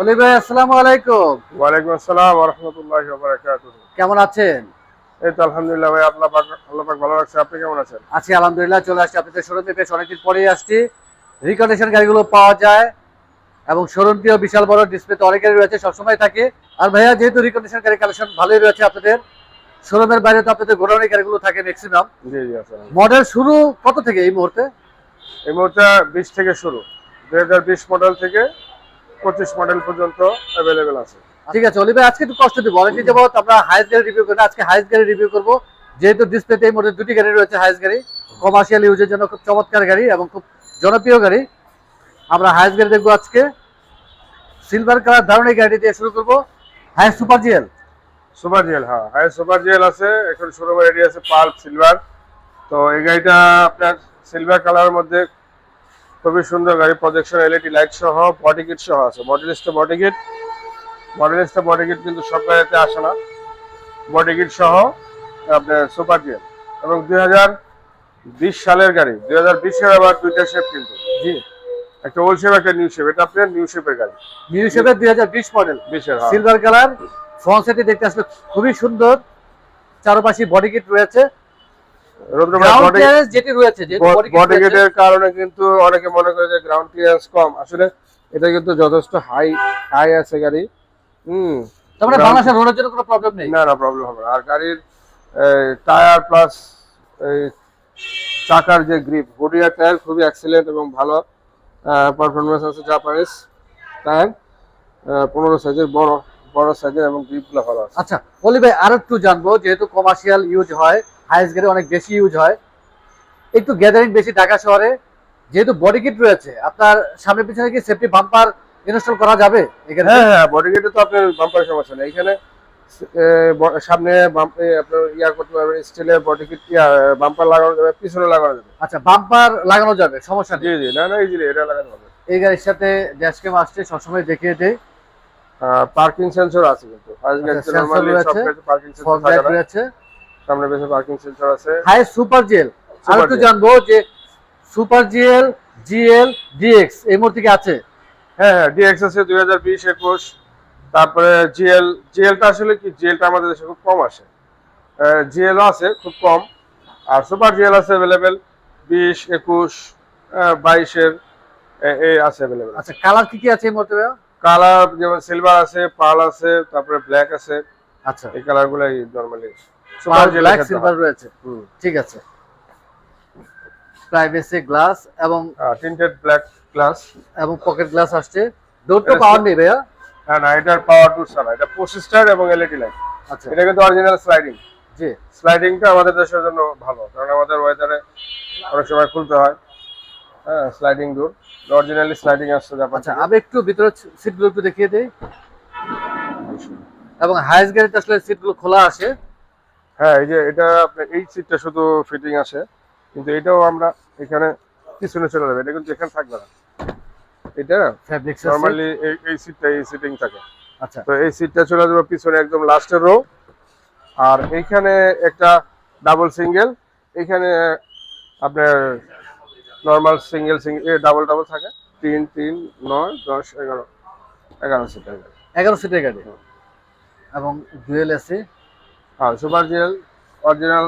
অলি ভাই আসসালামু আলাইকুম। ওয়ালাইকুম আসসালাম ওরহমতুল্লাহ বারাকাতুহ কেমন আছেন? এই তো আলহামদুলিল্লাহ ভাই আল্লাহ পাক আল্লাহ পাক ভালো রাখছে। আপনি কেমন আছেন? আছি আলহামদুলিল্লাহ চলে আসছি আপনাদের শোরুমে। বেশ অনেকদিন পরেই আসছি। রিকন্ডিশন গাড়িগুলো পাওয়া যায় এবং শোরুমটিও বিশাল বড় ডিসপ্লেতে অনেক গাড়ি রয়েছে সবসময় থাকে। আর ভাইয়া যেহেতু রিকন্ডিশন গাড়ি কালেকশন ভালোই রয়েছে আপনাদের শোরুমের বাইরে তো আপনাদের গোডাউনের গাড়িগুলো থাকে ম্যাক্সিমাম জি জি মডেল শুরু কত থেকে এই মুহূর্তে? এই মুহূর্তে বিশ থেকে শুরু। দুই হাজার বিশ মডেল থেকে পঁচিশ মডেল পর্যন্ত অ্যাভেলেবেল আছে। ঠিক আছে অলি ভাই আজকে একটু কষ্ট দিব। অনেকদিন যাবত আমরা হাইস্ট গাড়ি রিভিউ করি আজকে হাইস্ট গাড়ি রিভিউ করব। যেহেতু ডিসপ্লেতে এই মুহূর্তে দুটি গাড়ি রয়েছে হাইস্ট গাড়ি কমার্শিয়াল ইউজের জন্য খুব চমৎকার গাড়ি এবং খুব জনপ্রিয় গাড়ি। আমরা হাইস্ট গাড়ি দেখব আজকে। সিলভার কালার ধারণের গাড়ি দিয়ে শুরু করব। Hi super GL super GL হ্যাঁ হ্যাঁ সুপার জিএল আছে। এখন শোরুমে রেডি আছে পাল্প সিলভার তো এই গাড়িটা আপনার সিলভার কালারের মধ্যে খুবই সুন্দর গাড়ি প্রজেকশন এলইডি লাইট সহ বডি কিট সহ আছে। মডেলিস্টে বডি কিট মডেলিস্টে বডি কিট কিন্তু সব গাড়িতে আসে না। বডি কিট সহ আপনার সুপার জিএল এবং দুই হাজার বিশ সালের গাড়ি দুই হাজার বিশের আবার দুইটা শেপ কিন্তু। জি। একটা ওল্ড শেপ একটা নিউ শেপ এটা আপনার নিউ শেপের গাড়ি। নিউ শেপের দুই হাজার বিশ মডেল বিশের সিলভার কালার ফ্রন্ট সাইডে দেখতে আসলে খুবই সুন্দর। চারপাশে বডি কিট রয়েছে রবীন্দ্র গ্রাউন্ড বডি ক্লিয়ারেন্স যেটি রয়েছে যেহেতু body kit বডি রয়েছে, গেটের কারণে কিন্তু অনেকে মনে করে যে গ্রাউন্ড ক্লিয়ারেন্স কম। আসলে এটা কিন্তু যথেষ্ট হাই হাই আছে গাড়ি। হুম। তার বাংলাদেশের রোডের জন্য কোনো প্রবলেম নেই? না না প্রবলেম হবে আর গাড়ির টায়ার প্লাস চাকার যে গ্রিপ বডিয়ার টায়ার খুবই এক্সিলেন্ট এবং ভালো পারফরমেন্স আছে জাপানিজ টায়ার পনেরো সাইজের বড় বড় সাইজের এবং গ্রিপগুলো ভালো আছে। আচ্ছা অলি ভাই আর একটু জানব যেহেতু কমার্শিয়াল ইউজ হয় হাইস গাড়ি অনেক বেশি ইউজ হয়। একটু গ্যাদারিং বেশি ঢাকা শহরে। যেহেতু বডি কিট রয়েছে আপনার সামনে পিছনে কি সেফটি বাম্পার ইনস্টল করা যাবে এখানে? হ্যাঁ হ্যাঁ বডি গেটে তো আপনার বাম্পার সমস্যা নেই। এখানে সামনে আপনার ইয়া করতে পারবেন স্টিলের বডি কিট বাম্পার লাগানো যাবে পিছনে লাগানো যাবে। আচ্ছা বাম্পার লাগানো যাবে সমস্যা জি নেই। জি না না ইজিলি এটা লাগানো হবে। এই গাড়ির সাথে ড্যাশ ক্যাম আসছে সবসময় দেখিয়ে দেয় পার্কিং সেন্সর আছে কিন্তু। আচ্ছা, নরমালি সব রয়েছে। পার্কিং সেন্সর রয়েছে। সামনে পেছনে পার্কিং সেন্সর আছে। Hi super GL. আর একটু জানব যে সুপার জিএল জিএল ডিএক্স এই মুহূর্তে কি আছে? হ্যাঁ হ্যাঁ ডিএক্স আছে দুই হাজার বিশ একুশ। তারপরে জিএল জিএলটা আসলে কি? জিএলটা আমাদের দেশে খুব কম আসে। জিএলও আছে খুব কম। আর সুপার জিএল আছে অ্যাভেলেবেল বিশ একুশ বাইশের এই আছে অ্যাভেলেবেল আচ্ছা কালার কি কি আছে এই মুহূর্তে কালার যেমন সিলভার আছে পার্ল আছে তারপরে ব্ল্যাক আছে। আচ্ছা। এই কালারগুলাই নরমালি ব্ল্যাক সিলভার রয়েছে। ঠিক আছে। প্রাইভেসি গ্লাস এবং টিন্টেড ব্ল্যাক গ্লাস এবং পকেট গ্লাস আসছে। ডোরটো এটা পাওয়ার নেই ভাইয়া। হ্যাঁ না এটার পাওয়ার টু ছাড়া এটা প্রসেসটার এবং এলইডি লাইট আচ্ছা। এটা কিন্তু অরিজিনাল স্লাইডিং জি। স্লাইডিংটা আমাদের দেশের জন্য ভালো কারণ আমাদের ওয়েদারে অনেক সময় খুলতে হয়। হ্যাঁ স্লাইডিং ডোর অরিজিনালি স্লাইডিং আসছে আচ্ছা আমি একটু ভিতরে সিটগুলো একটু দেখিয়ে দেই। এবং হাইস গাড়িতে আসলে সিটগুলো খোলা আসে। হ্যাঁ এই যে এটা আপনার এই সিটটা শুধু ফিটিং আসে কিন্তু এটাও আমরা এখানে পিছনে চলে যাবে এটা কিন্তু এখানে থাকবে না। এটা ফ্যাব্রিক্স নরমালি এই এই সিটটা এই সিটিং থাকে। আচ্ছা। তো এই সিটটা চলে যাবে পিছনে একদম লাস্টের রো আর এইখানে একটা ডাবল সিঙ্গেল এখানে আপনার normal single single double double থাকে। তিন তিন নয় দশ এগারো। এগারো সিটের গাড়ি। এগারো সিটের গাড়ি। এবং ডুয়েল এসি হ্যাঁ super GL original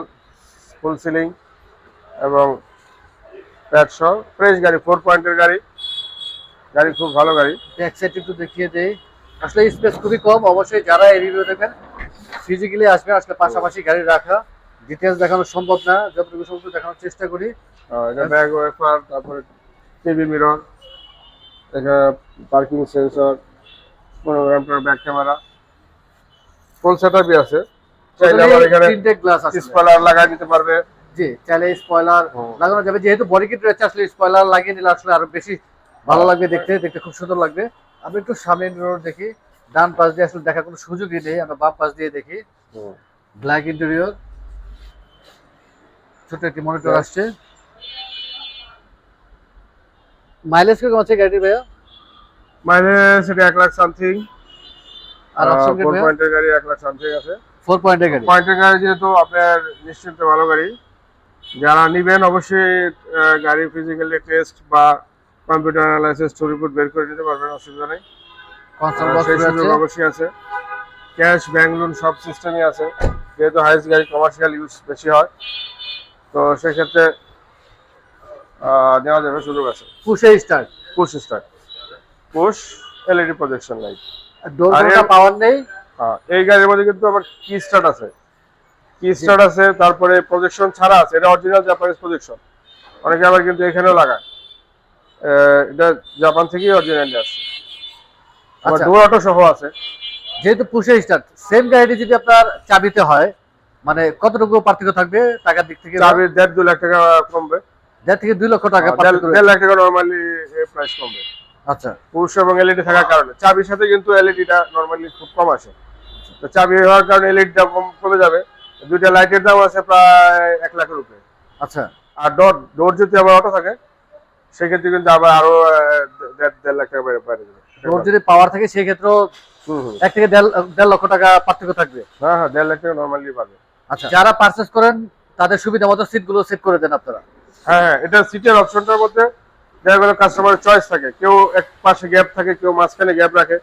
full ceiling এবং প্যাটশো ফ্রেশ গাড়ি ফোর পয়েন্টের গাড়ি। গাড়ি খুব ভালো গাড়ি। ব্যাক সাইড একটু দেখিয়ে দেই। আসলে স্পেস খুবই কম অবশ্যই যারা এই রিভিউ দেখবেন ফিজিক্যালি আসবে আসলে পাশাপাশি গাড়ি রাখা। ডিটেলস দেখানো সম্ভব না যতটুকু সম্ভব দেখানোর চেষ্টা করি। এটা ব্যাগ ওয়েফার তারপরে টিভি মিরর এটা parking sensor back camera full সেটআপই আছে। চাইলে আবার এখানে তিনটে গ্লাস আছে। স্পয়লার লাগাই পারবে। জি চাইলে স্পয়লার লাগানো যাবে। যেহেতু বডি কিট রয়েছে আসলে স্পয়লার লাগিয়ে নিলে আসলে আরও বেশি ভালো লাগবে দেখতে দেখতে খুব সুন্দর লাগবে। আমি একটু সামনে দেখি ডান পাশ দিয়ে আসলে দেখার কোনো সুযোগই নেই আমরা বাম পাশ দিয়ে দেখি। ব্ল্যাক ইন্টেরিয়র ছোট একটি মনিটর আসছে। মাইলেজ কেমন আছে গাড়ি ভাইয়া? মাইলেজ এটা এক লাখ সামথিং আর অপশন গাড়ি এক লাখ সামথিং আছে। ফোর পয়েন্টের গাড়ি? পয়েন্টের গাড়ি যেহেতু আপনার নিশ্চিন্ত ভালো গাড়ি। যারা নিবেন অবশ্যই আহ, গাড়ি ফিজিক্যালি টেস্ট বা কম্পিউটার অ্যানালাইসিস টু রিপোর্ট বের করে নিতে পারবেন অসুবিধা নেই। অবশ্যই আছে। ক্যাশ ব্যাংক লোন সব সিস্টেমই আছে। যেহেতু হাইস গাড়ি কমার্শিয়াল ইউজ বেশি হয়। তো সেক্ষেত্রে নেওয়া যাবে সুযোগ আছে। পুশে start push start push LED projection light door power নেই? এই গাড়ির মধ্যে কিন্তু আবার কি স্টার্ট আছে। কি স্টার্ট আছে তারপরে প্রজেকশন ছাড়া আছে এটা অরিজিনাল জাপানিজ প্রজেকশন অনেকে আবার কিন্তু এখানেও লাগায়। এটা জাপান থেকেই অরিজিনালি আচ্ছা। ডোর অটো সহ আছে। যেহেতু পুশে স্টার্ট সেম গাড়িটি যদি আপনার চাবিতে হয় মানে কতটুকু পার্থক্য থাকবে টাকার দিক থেকে? চাবি দেড় দু লাখ টাকা কমবে। দেড় থেকে দুই লক্ষ টাকা দেড় পার্থক্য দেড়। লাখ টাকা নর্মালি প্রাইস কমবে। আচ্ছা। পুরুষ এবং এলইডি থাকার কারণে। চাবির সাথে কিন্তু এলইডিটা নর্মালি খুব কম আসে। তো চাবি হওয়ার কারণে এলইডিটা কম কমে যাবে। দুইটা লাইটের দাম আছে প্রায় এক লাখের উপরে। আচ্ছা। আর ডোর ডোর যদি আবার অটো থাকে সেক্ষেত্রে কিন্তু আবার আরও দেড় লাখ টাকা বেড়ে যাবে। ডোর যদি পাওয়ার থাকে সেই ক্ষেত্রেও হুম, হুম। এক থেকে দেড় দেড় লক্ষ টাকা পার্থক্য থাকবে। হ্যাঁ হ্যাঁ দেড় লাখ টাকা নর্মালি পাবে। আচ্ছা। যারা পারচেস করেন তাদের সুবিধা মতো সিটগুলো সেট করে দেন আপনারা। হ্যাঁ হ্যাঁ এটা সিটের অপশনটার মধ্যে দেখা গেলো কাস্টমারের চয়েস থাকে কেউ এক পাশে গ্যাপ থাকে কেউ মাঝখানে গ্যাপ রাখে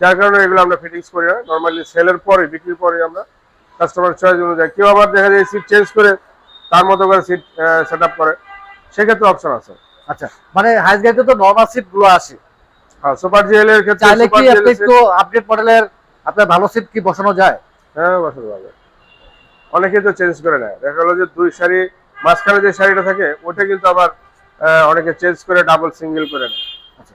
যার কারণে এগুলো আমরা ফিটিংস করি না। নর্মালি সেলের পরে বিক্রির পরে আমরা কাস্টমার চয়েস অনুযায়ী কেউ আবার দেখা যায় সিট চেঞ্জ করে তার মতো করে সিট সেট আপ করে। সেক্ষেত্রে অপশন আছে। আচ্ছা মানে হাইস গাড়িতে তো নর্মাল সিটগুলো আসে হ্যাঁ সুপার জিএল এর ক্ষেত্রে চাইলে কি আপনি একটু আপডেট মডেলের আপনার ভালো সিট কি বসানো যায়? হ্যাঁ বসাতে পারবে। অনেকে তো চেঞ্জ করে নেয়। দেখা গেলো যে দুই শাড়ি মাঝখানে যে শাড়িটা থাকে ওটা কিন্তু আবার অনেকে চেঞ্জ করে ডাবল সিঙ্গেল করে নেয়।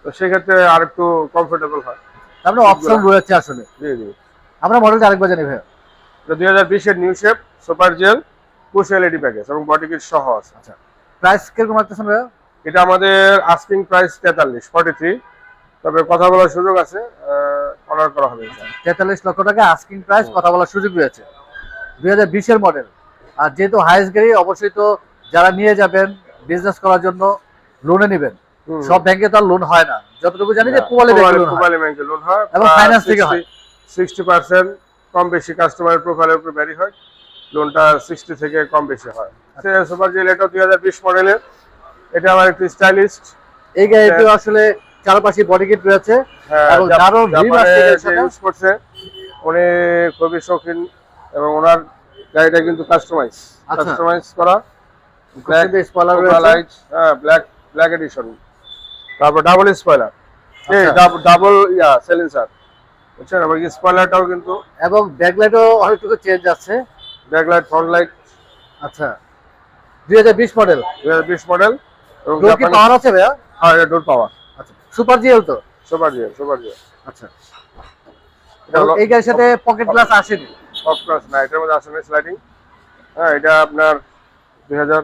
তো সেক্ষেত্রে আর একটু কমফোর্টেবল হয়। তার মানে অপশন রয়েছে আসলে। জি জি। আমরা মডেলটা আরেকবার জানি ভাই দুই হাজার বিশের new shape super GL push LED package এবং বডি কিট সহ আছে। আচ্ছা প্রাইস কীরকম রাখতেছেন ভাইয়া? এটা আমাদের আস্কিং প্রাইস তেতাল্লিশ ফর্টি থ্রি তবে কথা বলার সুযোগ আছে অর্ডার করা হবে। ইনশাআল্লাহ। তেতাল্লিশ লক্ষ টাকা আস্কিং প্রাইস কথা বলার সুযোগ রয়েছে। দুই হাজার বিশের মডেল আর যেহেতু হাইস গাড়ি অবশ্যই তো যারা নিয়ে যাবেন বিজনেস করার জন্য লোনে নেবেন। সব ব্যাংকে তো আর লোন হয় না। যতটুকু জানি যে না, পুবালি ব্যাংকে লোন হয়। পুবালি ব্যাংকে লোন হয় এবং finance থেকে হয়। সিক্সটি পার্সেন্ট কম বেশি কাস্টমারের প্রোফাইলের উপর ভ্যারি হয়। লোনটা সিক্সটি থেকে কম বেশি হয়। সুপার জেল এটা দুই হাজার বিশ মডেলের এটা আমার একটু স্টাইলিস্ট এই গাড়িতে আসলে চারপাশে বডি কিট রয়েছে এবং যারও ভীম আসছে ইউজ করছে উনি খুবই শৌখিন এবং ওনার গাড়িটা কিন্তু কাস্টমাইজ আচ্ছা। কাস্টমাইজ করা। ব্ল্যাক স্পয়লার রয়েছে। লাইট হ্যাঁ ব্ল্যাক ব্ল্যাক এডিশন তারপর double spoiler. Double yeah silencer বুঝছেন? আবার স্পয়লারটাও কিন্তু। এবং ব্যাকলাইটও অনেকটুকু চেঞ্জ আছে। ব্যাক লাইট ফ্রন্ট লাইট আচ্ছা। দুই হাজার বিশ মডেল দুই হাজার বিশ মডেল এবং পাওয়ার আছে ভাইয়া? হ্যাঁ এটা ডোর পাওয়ার আচ্ছা। সুপার জিএল তো? সুপার জিও সুপার জিও আচ্ছা। এই গাড়ির সাথে পকেট গ্লাস আসেনি? অফকোর্স না এটার মধ্যে আসলে স্লাইডিং হ্যাঁ এটা আপনার দুই হাজার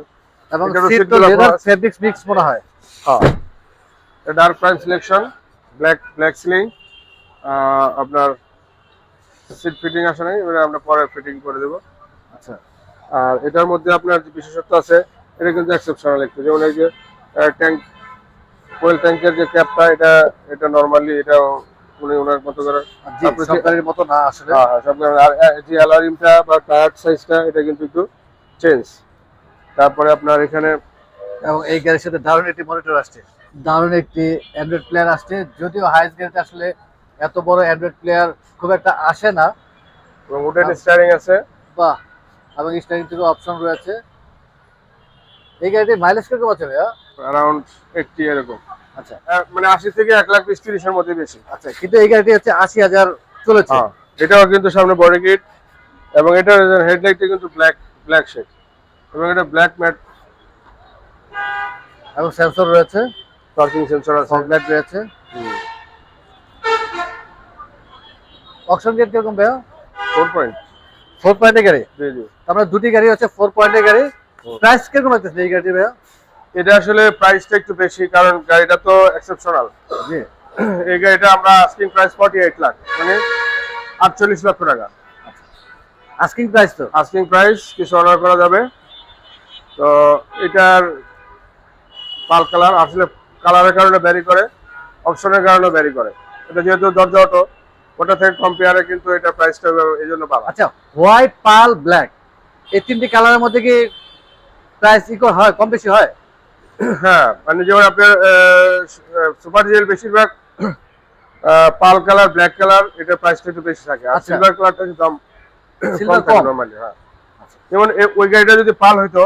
এবং সিট তো লেদার ফেব্রিক্স মিক্স মনে হয়। হ্যাঁ। Dark prime selection black black ceiling আপনার সিট ফিটিং আসে নাই এবারে আমরা পরে ফিটিং করে দেবো। আচ্ছা। আর এটার মধ্যে আপনার যে বিশেষত্ব আছে এটা কিন্তু এক্সেপশনাল একটু। যেমন এই যে ট্যাঙ্ক ওয়েল ট্যাঙ্কের যে ক্যাপটা এটা এটা নর্মালি এটা উনি ওনার মতো করে আর সব গাড়ির মতো না আসলে। হ্যাঁ হ্যাঁ, সব। আর যে অ্যালারিমটা বা টায়ার সাইজটা এটা কিন্তু একটু চেঞ্জ তারপরে আপনার এখানে এবং এই গাড়ির সাথে দারুণ একটি মনিটর আসছে। দারুণ একটি অ্যান্ড্রয়েড প্লেয়ার আসছে যদিও হাইস গাড়িতে আসলে এত বড় অ্যান্ড্রয়েড প্লেয়ার খুব একটা আসে না। উডেন স্টারিং আছে। বাহ এবং স্টারিং থেকে অপশন রয়েছে। এই গাড়িটির মাইলেজ কীরকম আছে ভাইয়া? অ্যারাউন্ড এইটটি এরকম। আচ্ছা। মানে আশি থেকে এক লাখ বিশ তিরিশের মধ্যে বেশি। আচ্ছা কিন্তু এই গাড়িটি হচ্ছে আশি হাজার চলেছে। হ্যাঁ এটাও কিন্তু সামনে বডি কিট এবং এটার হেডলাইটটা কিন্তু ব্ল্যাক ব্ল্যাক শেড এবং এটা ব্ল্যাক ম্যাট এবং সেন্সর রয়েছে পার্কিং সেন্সর আছে ফগলাইট রয়েছে। অপশন গেট কীরকম ভাইয়া? ফোর পয়েন্ট ফোর পয়েন্টের গাড়ি? আমরা দুটি গাড়ি হচ্ছে ফোর পয়েন্টের গাড়ি। প্রাইস কীরকম লাগতেছে এই গাড়িটি ভাইয়া? এটা আসলে প্রাইসটা একটু বেশি কারণ গাড়িটা তো এক্সেপশনাল জি। এই গাড়িটা আমরা asking price forty eight lakh মানে আটচল্লিশ লক্ষ টাকা। আস্কিং প্রাইস তো? আস্কিং প্রাইস কিছু অর্ডার করা যাবে। তো এটার পাল কালার আসলে কালারের কারণে ভ্যারি করে অপশনের কারণে ভ্যারি করে। এটা যেহেতু দরজা অটো ওটা থেকে কম্পেয়ারে কিন্তু এটা প্রাইসটা এই জন্য পাবা আচ্ছা হোয়াইট পাল ব্ল্যাক এই তিনটি কালারের মধ্যে কি প্রাইস ইকুয়াল হয় কম বেশি হয়? হ্যাঁ মানে যেমন আপনার সুপার জিএল বেশিরভাগ পাল কালার ব্ল্যাক কালার এটার প্রাইসটা একটু বেশি থাকে। আর আচ্ছা। সিলভার কালারটা একটু দাম Silver কম নরমালি হ্যাঁ। যেমন ওই গাড়িটা যদি পাল হইতো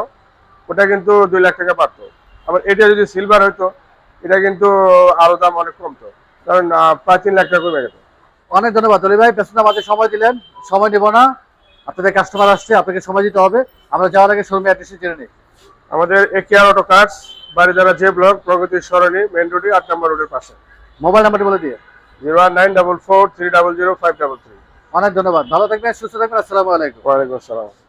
ওটা কিন্তু দুই লাখ টাকা পারতো। আবার এটা যদি সিলভার হইতো এটা কিন্তু আরও দাম অনেক কমতো কারণ প্রায় তিন লাখ টাকা কমে গেছে। অনেক ধন্যবাদ। অলি ভাই পেছনে আমাদের সময় দিলেন। সময় নেব না। আপনাদের কাস্টমার আসছে আপনাকে সময় দিতে হবে। আমরা যাওয়ার আগে শোরুমে অ্যাড্রেসে জেনে নিই। আমাদের একেআর অটো কার্স বাড়িদারা জে ব্লক প্রগতির সরণি মেন রোডে আট নম্বর রোডের পাশে। মোবাইল নাম্বারটি বলে দিয়ে। Zero one nine double four three double zero five double three অনেক ধন্যবাদ। ভালো থাকবেন সুস্থ থাকবেন। আসসালামু আলাইকুম। ওয়ালাইকুম আসসালাম।